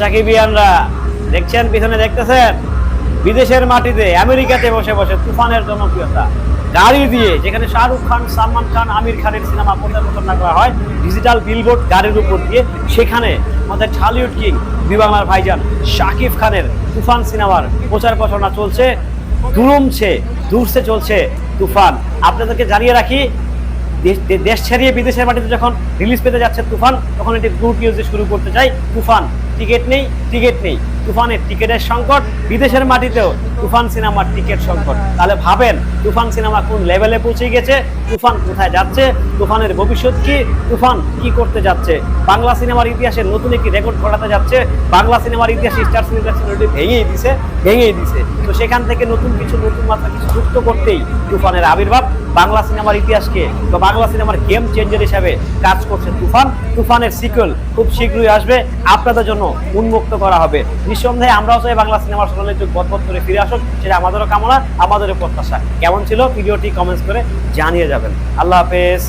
সাকিবিয়ানরা, দেখছেন, পিছনে দেখতেছেন? বিদেশের মাটিতে আমেরিকাতে বসে বসে তুফানের জনপ্রিয়তা। গাড়ি দিয়ে, যেখানে শাহরুখ খান, সালমান খান, আমির খানের সিনেমা প্রচার করা হয়, ডিজিটাল বিলবোর্ড গাড়ির উপর দিয়ে, সেখানে আমাদের কিং, দুই বাংলার ভাইজান শাকিব খানের তুফান সিনেমার প্রচার প্রচারণা চলছে দুরমছে দূরছে চলছে তুফান। আপনাদেরকে জানিয়ে রাখি দেশ ছাড়িয়ে বিদেশের মাটিতে যখন রিলিজ পেতে যাচ্ছে তুফান, তখন এটি গুড নিউজ শুরু করতে চাই, তুফান। টিকিট নেই টিকিট নেই। তুফানের টিকিটের সংকট, বিদেশের মাটিতেও তুফান সিনেমার টিকিট সংকট। তাহলে ভাবেন, তুফান সিনেমা কোন লেভেলে পৌঁছে গেছে, তুফান কোথায় যাচ্ছে, তুফানের ভবিষ্যৎ কি, তুফান কি করতে যাচ্ছে, বাংলা সিনেমার ইতিহাসে নতুন একটি রেকর্ড ঘটাতে যাচ্ছে, বাংলা সিনেমার ইতিহাসে স্টার সিনেমা ভেঙেই দিছে ভেঙেই দিছে। তো সেখান থেকে নতুন কিছু, নতুন মাত্রা কিছু যুক্ত করতেই তুফানের আবির্ভাব, বাংলা সিনেমার ইতিহাসকে, বা বাংলা সিনেমার গেম চেঞ্জার হিসাবে কাজ করছে তুফান। তুফানের সিকুয়েল খুব শীঘ্রই আসবে, আপনাদের জন্য উন্মুক্ত করা হবে। নিঃসন্দেহে আমরাও চাই বাংলা সিনেমার সোনালী যুগ বদবদ করে ফিরে আসুক। সেটা আমাদেরও কামনা, আমাদেরও প্রত্যাশা। কেমন ছিল? ভিডিওটি কমেন্টস করে জানিয়ে যাবেন। আল্লাহ হাফেজ।